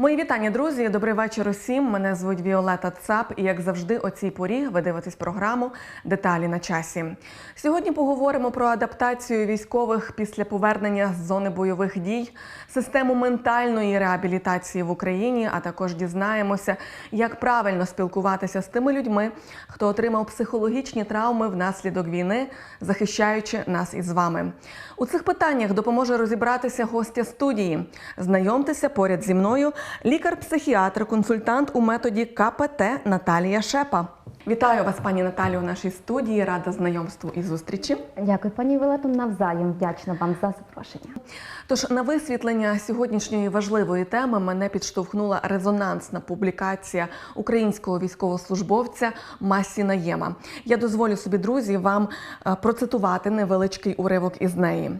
Мої вітання, друзі. Добрий вечір усім. Мене звуть Віолета Цап, і як завжди, о цій порі ви дивитесь програму Деталі на часі. Сьогодні поговоримо про адаптацію військових після повернення з зони бойових дій, систему ментальної реабілітації в Україні, а також дізнаємося, як правильно спілкуватися з тими людьми, хто отримав психологічні травми внаслідок війни, захищаючи нас із вами. У цих питаннях допоможе розібратися гостя студії. Знайомтеся поряд зі мною лікар-психіатр, консультант у методі КПТ Наталія Шепа. Вітаю вас, пані Наталі, у нашій студії. Рада знайомству і зустрічі. Дякую, пані Вилетом. Навзаєм вдячна вам за запрошення. Тож на висвітлення сьогоднішньої важливої теми мене підштовхнула резонансна публікація українського військовослужбовця Масі Наєма. Я дозволю собі, друзі, вам е, процитувати невеличкий уривок із неї.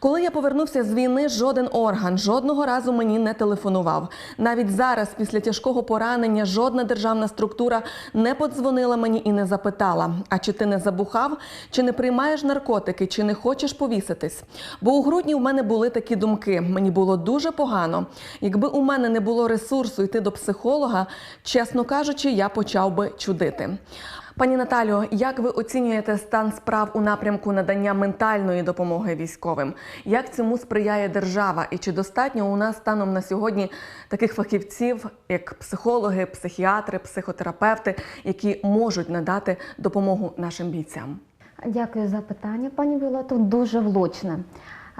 Коли я повернувся з війни, жоден орган жодного разу мені не телефонував. Навіть зараз, після тяжкого поранення, жодна державна структура не подзвонила мені і не запитала: а чи ти не забухав, чи не приймаєш наркотики, чи не хочеш повіситись? Бо у грудні в мене були такі думки. Мені було дуже погано. Якби у мене не було ресурсу йти до психолога, чесно кажучи, я почав би чудити. Пані Наталю, як ви оцінюєте стан справ у напрямку надання ментальної допомоги військовим? Як цьому сприяє держава? І чи достатньо у нас станом на сьогодні таких фахівців, як психологи, психіатри, психотерапевти, які можуть надати допомогу нашим бійцям? Дякую за питання, пані Вілето. Дуже влучне.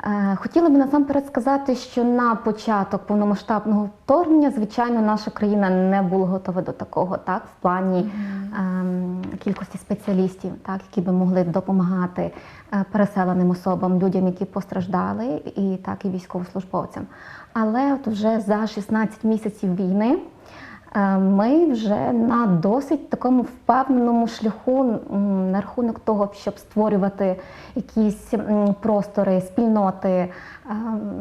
Е, Хотіла би насамперед сказати, що на початок повномасштабного вторгнення, звичайно, наша країна не була готова до такого, так, в плані ем, кількості спеціалістів, так, які би могли допомагати е, переселеним особам, людям, які постраждали, і так і військовослужбовцям. Але от вже за 16 місяців війни. Е, Ми вже на досить такому впевненому шляху на рахунок того, щоб створювати якісь простори, спільноти, е,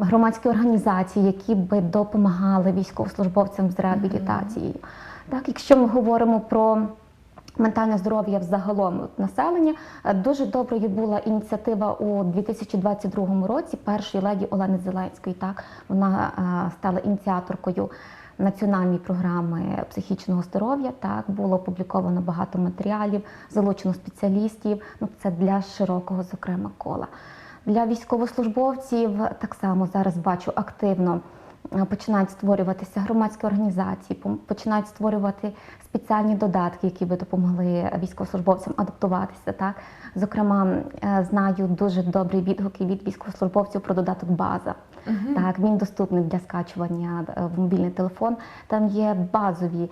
громадські організації, які би допомагали військовослужбовцям з реабілітацією. Так, якщо ми говоримо про Ментальне здоров'я взагалом населення Е, дуже доброю була ініціатива у 2022 році першої леді Олени Зеленської. Так вона стала ініціаторкою національної програми психічного здоров'я. Так було опубліковано багато матеріалів, залучено спеціалістів. Ну це для широкого, зокрема, кола. Для військовослужбовців так само зараз бачу активно е, починають створюватися громадські організації, починають створювати спеціальні додатки, які би допомогли військовослужбовцям адаптуватися. Так, зокрема, е, знаю дуже добрі відгуки від військовослужбовців про додаток База. Так, він доступний для скачування е, в мобільний телефон. Там є базові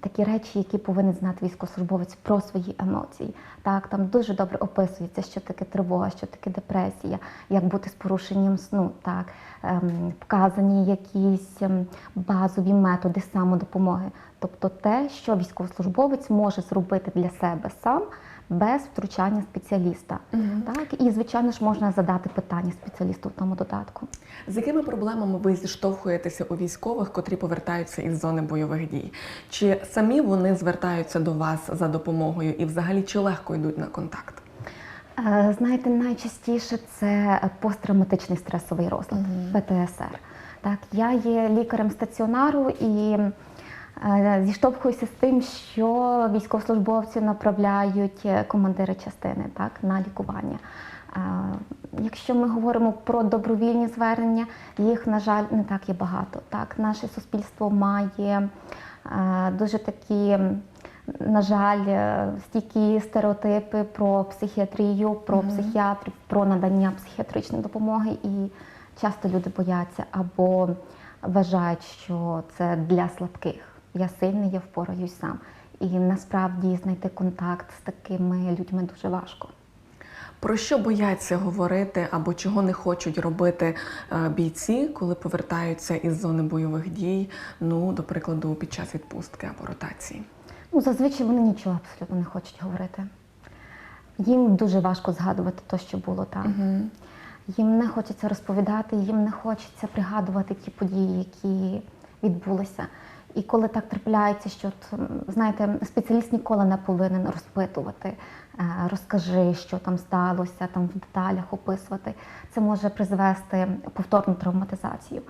такі речі, які повинен знати військовослужбовець про свої емоції. Так, там дуже добре описується, що таке тривога, що таке депресія, як бути з порушенням сну. Так, ем, вказані якісь ем, базові методи самодопомоги, тобто те, що військовослужбовець може зробити для себе сам. Без втручання спеціаліста, так і звичайно ж можна задати питання спеціалісту в тому додатку. З якими проблемами ви зіштовхуєтеся у військових, котрі повертаються із зони бойових дій? Чи самі вони звертаються до вас за допомогою і взагалі чи легко йдуть на контакт? Е, Знаєте, найчастіше це посттравматичний стресовий розлад ПТСР. Так, я є лікарем стаціонару і зіштовхуюся з тим, що військовослужбовці направляють е, командири частини так, на лікування. Е, Якщо ми говоримо про добровільні звернення, їх, на жаль, не так є багато. Так, наше суспільство має е, дуже такі на жаль, е, стійкі стереотипи про психіатрію, про психіатрів, про надання психіатричної допомоги, і часто люди бояться або вважають, що це для слабких. Я сильний, я впораюсь сам. І насправді знайти контакт з такими людьми дуже важко. Про що бояться говорити або чого не хочуть робити е, бійці, коли повертаються із зони бойових дій, ну, до прикладу, під час відпустки або ротації? Ну, зазвичай вони нічого абсолютно не хочуть говорити. Їм дуже важко згадувати те, що було там. Їм не хочеться розповідати, їм не хочеться пригадувати ті події, які відбулися. І коли так трапляється, що знаєте, спеціаліст ніколи не повинен розпитувати, е, розкажи, що там сталося, там в деталях описувати. Це може призвести повторну травматизацію.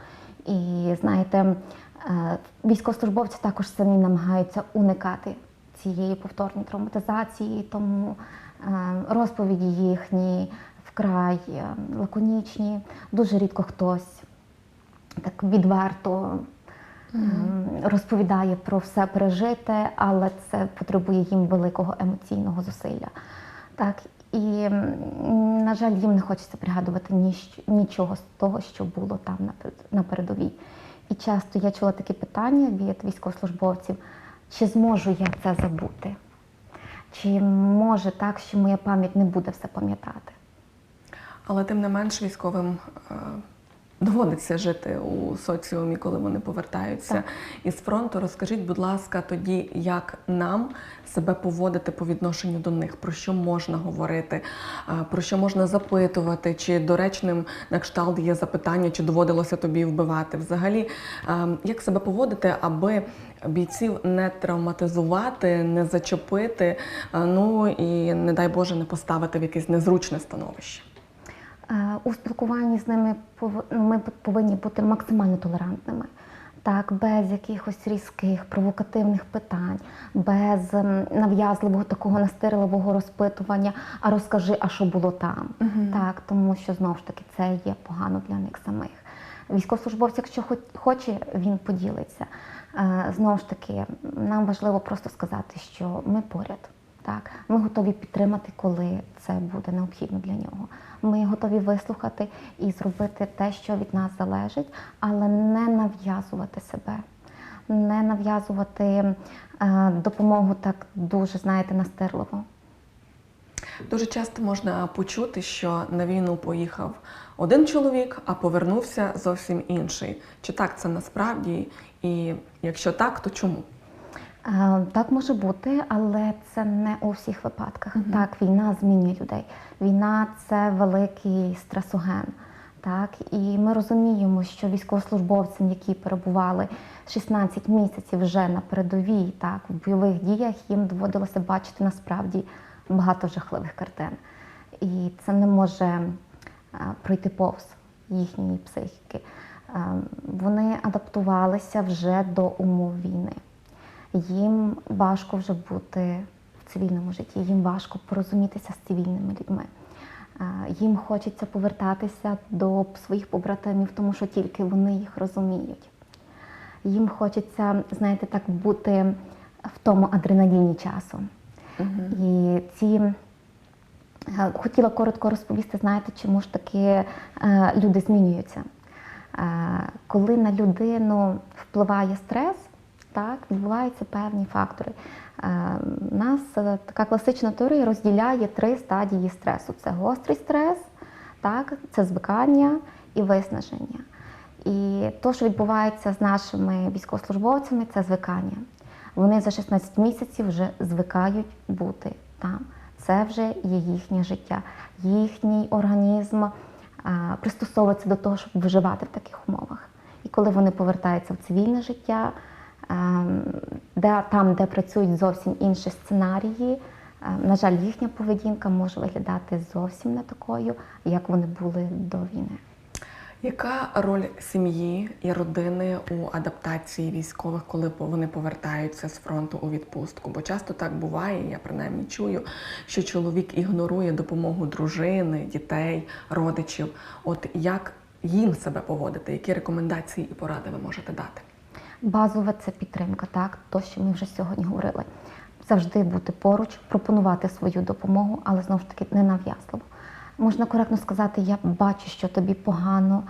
І знаєте, е, військовослужбовці також самі намагаються уникати цієї повторної травматизації, тому е, розповіді їхні вкрай лаконічні. Дуже рідко хтось так відверто розповідає про все пережите, але це потребує їм великого емоційного зусилля. Так, і, на жаль, їм не хочеться пригадувати нічого з того, що було там на передовій. І часто я чула такі питання від військовослужбовців: чи зможу я це забути? Чи може так, що моя пам'ять не буде все пам'ятати? Але тим не менш військовим е, доводиться жити у соціумі, коли вони повертаються Так. із фронту. Розкажіть, будь ласка, тоді як нам себе поводити по відношенню до них, про що можна говорити, про що можна запитувати, чи доречним на кшталт є запитання, чи доводилося тобі вбивати. Взагалі, як себе поводити, аби бійців не травматизувати, не зачепити, ну і не дай Боже не поставити в якесь незручне становище. Е, У спілкуванні з ними ми повинні бути максимально толерантними. Так, без якихось різких, провокативних питань, без нав'язливого такого настирливого розпитування, а розкажи, а що було там. Так, тому що знову ж таки це є погано для них самих. Військовослужбовець, якщо хоч- хоче, він поділиться. Е, Знову ж таки, нам важливо просто сказати, що ми поряд. Так, ми готові підтримати, коли це буде необхідно для нього. Ми готові вислухати і зробити те, що від нас залежить, але не нав'язувати себе, не нав'язувати е, допомогу так дуже, знаєте, настирливо. Дуже часто можна почути, що на війну поїхав один чоловік, а повернувся зовсім інший. Чи так це насправді? І якщо так, то чому? Так може бути, але це не у всіх випадках. Так, війна змінює людей. Війна це великий стресоген. Так, і ми розуміємо, що військовослужбовцям, які перебували 16 місяців вже на передовій, так, в бойових діях, їм доводилося бачити насправді багато жахливих картин. І це не може е, пройти повз їхньої психіки. Е, Вони адаптувалися вже до умов війни їм важко вже бути в цивільному житті, їм важко порозумітися з цивільними людьми. Е, Їм хочеться повертатися до своїх побратимів, тому що тільки вони їх розуміють. Їм хочеться, знаєте, так бути в тому адреналіні часу. І ці Е, Хотіла коротко розповісти, знаєте, чому ж таки е, люди змінюються. Коли на людину впливає стрес, так, відбуваються певні фактори. Е, нас е, така класична теорія розділяє три стадії стресу: це гострий стрес, так, це звикання і виснаження. І то, що відбувається з нашими військовослужбовцями, це звикання. Вони за 16 місяців вже звикають бути там. Це вже є їхнє життя, їхній організм а, пристосовується до того, щоб виживати в таких умовах. І коли вони повертаються в цивільне життя, де, там, де працюють зовсім інші сценарії, на жаль, їхня поведінка може виглядати зовсім не такою, як вони були до війни. Яка роль сім'ї і родини у адаптації військових, коли вони повертаються з фронту у відпустку? Бо часто так буває, я принаймні чую, що чоловік ігнорує допомогу дружини, дітей, родичів. От як їм себе поводити? Які рекомендації і поради ви можете дати? Базова це підтримка, так, то, що ми вже сьогодні говорили. Завжди бути поруч, пропонувати свою допомогу, але знову ж таки не нав'язливо. Можна коректно сказати, я бачу, що тобі погано,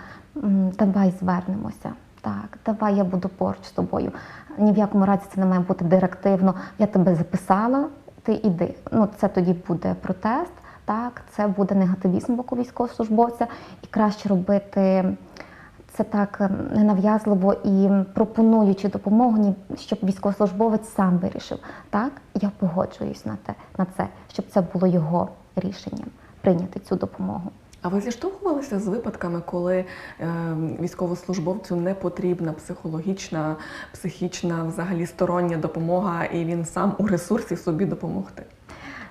давай звернемося. Так, давай я буду поруч з тобою. Ні в якому разі це не має бути директивно. Я тебе записала, ти іди. Ну, це тоді буде протест, так, це буде негативізм боку військовослужбовця, і краще робити це так е, ненав'язливо і пропонуючи допомогу, щоб військовослужбовець сам вирішив. Так, я погоджуюсь на те, на це, щоб це було його рішенням прийняти цю допомогу. А ви зіштовхувалися з випадками, коли е, військовослужбовцю не потрібна психологічна, психічна, взагалі стороння допомога, і він сам у ресурсі собі допомогти?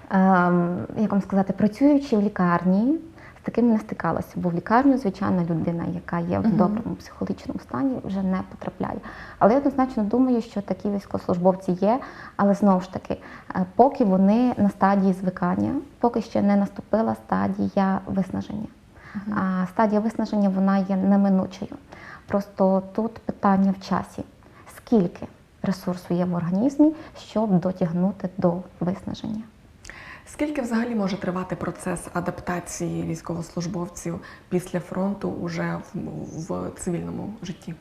Ем, як вам сказати, працюючи в лікарні, з таким не стикалася, бо в лікарню, звичайно, людина, яка є в доброму психологічному стані, вже не потрапляє. Але я однозначно думаю, що такі військовослужбовці є, але знову ж таки, е, поки вони на стадії звикання, поки ще не наступила стадія виснаження. А стадія виснаження вона є неминучою. Просто тут питання в часі: скільки ресурсу є в організмі, щоб дотягнути до виснаження. Скільки взагалі може тривати процес адаптації військовослужбовців після фронту уже в, в цивільному житті?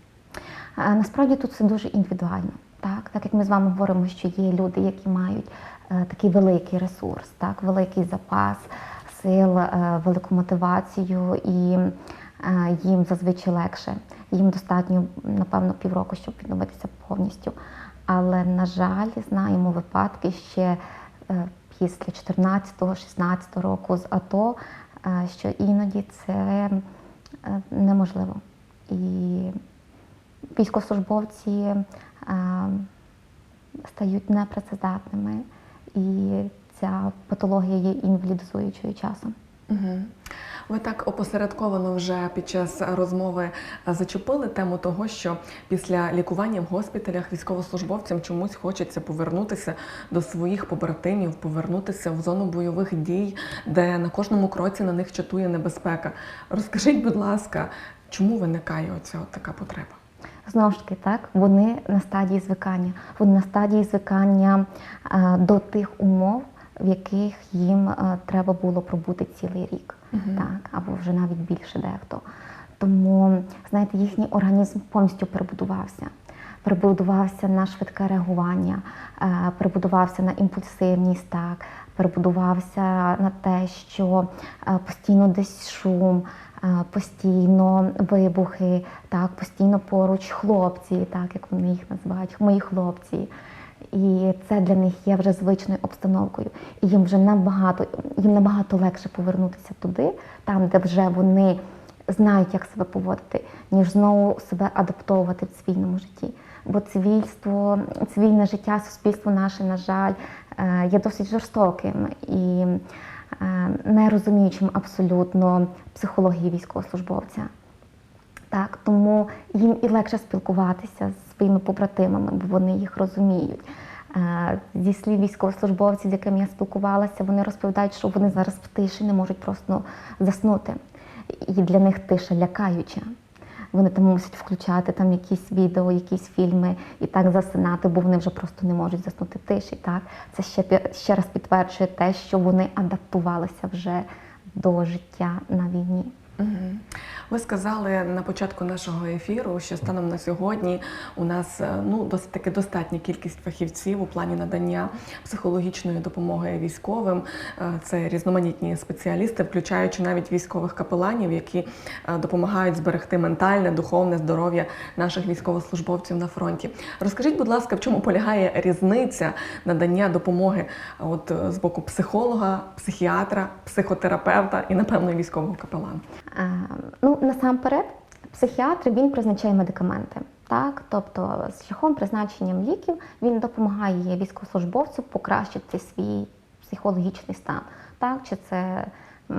Е, Насправді тут все дуже індивідуально. Так, так як ми з вами говоримо, що є люди, які мають е, такий великий ресурс, так, великий запас сил, е, велику мотивацію, і е, їм зазвичай легше. Їм достатньо, напевно, півроку, щоб відновитися повністю. Але, на жаль, знаємо випадки ще е, після 14-16 року з АТО, е, що іноді це е, неможливо. І військовослужбовці е, стають непрацездатними, і ця патологія є інвалідизуючою часом. Ви так опосередковано вже під час розмови е, зачепили тему того, що після лікування в госпіталях військовослужбовцям чомусь хочеться повернутися до своїх побратимів, повернутися в зону бойових дій, де на кожному кроці на них чатує небезпека. Розкажіть, будь ласка, чому виникає оця от така потреба? Знову ж таки, так, вони на стадії звикання. Вони на стадії звикання е, до тих умов, в яких їм е, треба було пробути цілий рік, Мгм. так, або вже навіть більше дехто. Тому, знаєте, їхній організм повністю перебудувався. Перебудувався на швидке реагування, е, перебудувався на імпульсивність, так, перебудувався на те, що е, постійно десь шум, е, постійно вибухи, так, постійно поруч хлопці, так як вони їх називають, мої хлопці. І це для них є вже звичною обстановкою. І їм вже набагато, їм набагато легше повернутися туди, там, де вже вони знають, як себе поводити, ніж знову себе адаптовувати в цивільному житті. Бо цивільство, цивільне життя, суспільство наше, на жаль, е, є досить жорстоким і е, не розуміючим абсолютно психології військовослужбовця. Так, тому їм і легше спілкуватися з своїми побратимами, бо вони їх розуміють. Е, Зі слів військовослужбовців, з якими я спілкувалася, вони розповідають, що вони зараз в тиші не можуть просто заснути. І для них тиша лякаюча. Вони там мусять включати там якісь відео, якісь фільми і так засинати, бо вони вже просто не можуть заснути тиші. Так? Це ще, ще раз підтверджує те, що вони адаптувалися вже до життя на війні. Мгм. Ви сказали на початку нашого ефіру, що станом на сьогодні у нас е, ну досить таки достатня кількість фахівців у плані надання психологічної допомоги військовим. Е, Це різноманітні спеціалісти, включаючи навіть військових капеланів, які е, допомагають зберегти ментальне, духовне здоров'я наших військовослужбовців на фронті. Розкажіть, будь ласка, в чому полягає різниця надання допомоги от з боку психолога, психіатра, психотерапевта і напевно військового капелана? Ну, насамперед, психіатр він призначає медикаменти. Так, тобто з шляхом призначенням ліків він допомагає військовослужбовцю покращити свій психологічний стан. Так, чи це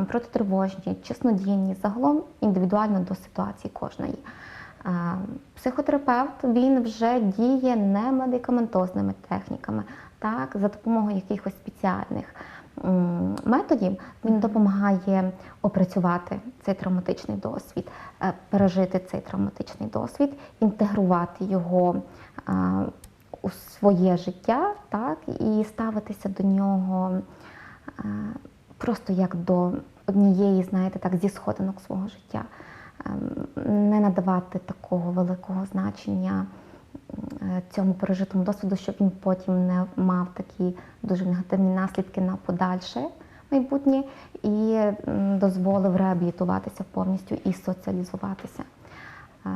протитривожні, чи снодійні, загалом індивідуально до ситуації кожної. Психотерапевт він вже діє не медикаментозними техніками, так, за допомогою якихось спеціальних методів він допомагає опрацювати цей травматичний досвід, е, пережити цей травматичний досвід, інтегрувати його у своє життя, так, і ставитися до нього просто як до однієї, знаєте, так, зі сходинок свого життя. Ем, Не надавати такого великого значення цьому пережитому досвіду, щоб він потім не мав такі дуже негативні наслідки на подальше майбутнє і дозволив реабілітуватися повністю і соціалізуватися. Е,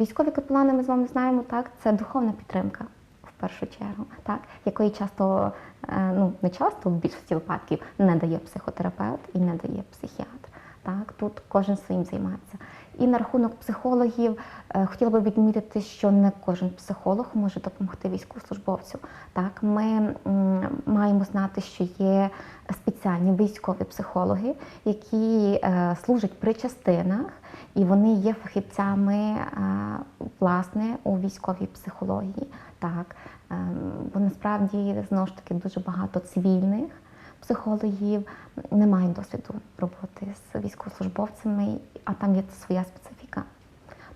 Військові капелани, ми з вами знаємо, так, це духовна підтримка в першу чергу, так, якої часто, е, ну не часто, в більшості випадків не дає психотерапевт і не дає психіатр. Так, тут кожен своїм займається. І на рахунок психологів е, хотіла би відмітити, що не кожен психолог може допомогти військовослужбовцю. Так, ми маємо знати, що є спеціальні військові психологи, які е, служать при частинах, і вони є фахівцями е, власне у військовій психології. Так, Ем, бо насправді знову ж таки дуже багато цивільних психологів не мають досвіду роботи з військовослужбовцями, а там є своя специфіка.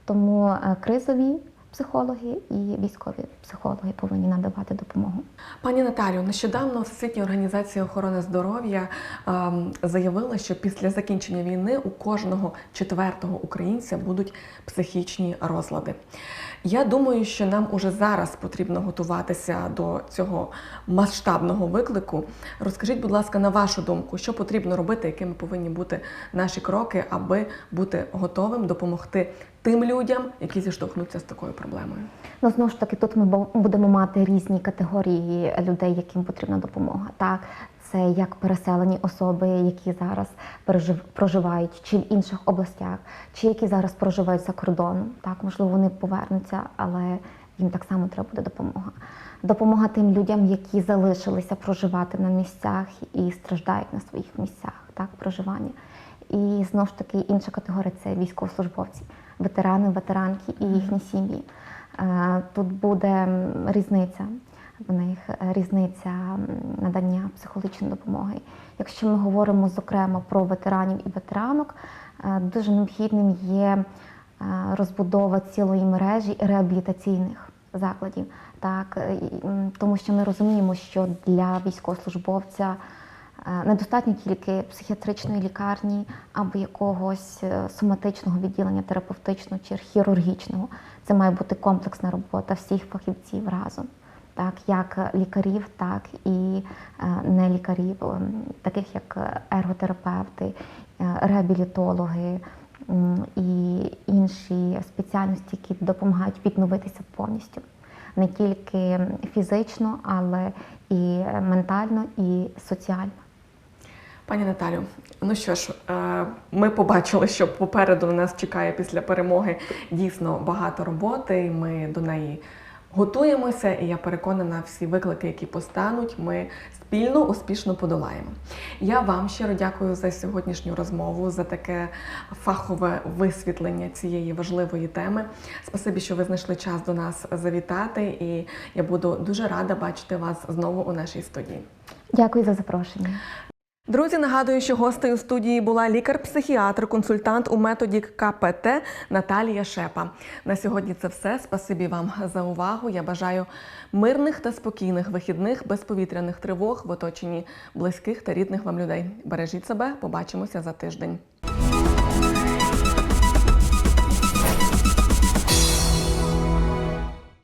Тому е, кризові психологи і військові психологи повинні надавати допомогу. Пані Наталію, нещодавно Всесвітня організація охорони здоров'я ем, заявила, що після закінчення війни у кожного четвертого українця будуть психічні розлади. Я думаю, що нам уже зараз потрібно готуватися до цього масштабного виклику. Розкажіть, будь ласка, на вашу думку, що потрібно робити, якими повинні бути наші кроки, аби бути готовим допомогти тим людям, які зіштовхнуться з такою проблемою. Ну знову ж таки, тут ми будемо мати різні категорії людей, яким потрібна допомога. Так, це як переселені особи, які зараз пережив- проживають чи в інших областях, чи які зараз проживають за кордоном. Так, можливо, вони повернуться, але їм так само треба буде допомога. Допомога тим людям, які залишилися проживати на місцях і страждають на своїх місцях так, проживання. І знову ж таки інша категорія це військовослужбовці, ветерани, ветеранки і їхні сім'ї. Е, Тут буде різниця в них е, різниця надання психологічної допомоги. Якщо ми говоримо зокрема про ветеранів і ветеранок, е, дуже необхідним є е, розбудова цілої мережі реабілітаційних закладів. Так, тому що ми розуміємо, що для військовослужбовця недостатньо тільки психіатричної лікарні або якогось соматичного відділення терапевтичного чи хірургічного. Це має бути комплексна робота всіх фахівців разом. Так, як лікарів, так і е, не лікарів, ем, таких як ерготерапевти, е, реабілітологи і інші спеціальності, які допомагають відновитися повністю не тільки фізично, але і ментально, і соціально. Пані Наталю, ну що ж, е, ми побачили, що попереду нас чекає після перемоги дійсно багато роботи. і Ми до неї готуємося, і я переконана, всі виклики, які постануть, ми спільно успішно подолаємо. Я вам щиро дякую за сьогоднішню розмову, за таке фахове висвітлення цієї важливої теми. Спасибі, що ви знайшли час до нас завітати, і я буду дуже рада бачити вас знову у нашій студії. Дякую за запрошення. Друзі, нагадую, що гостею студії була лікар-психіатр, консультант у методі КПТ Наталія Шепа. На сьогодні це все. Спасибі вам за увагу. Я бажаю мирних та спокійних вихідних, безповітряних тривог в оточенні близьких та рідних вам людей. Бережіть себе, побачимося за тиждень.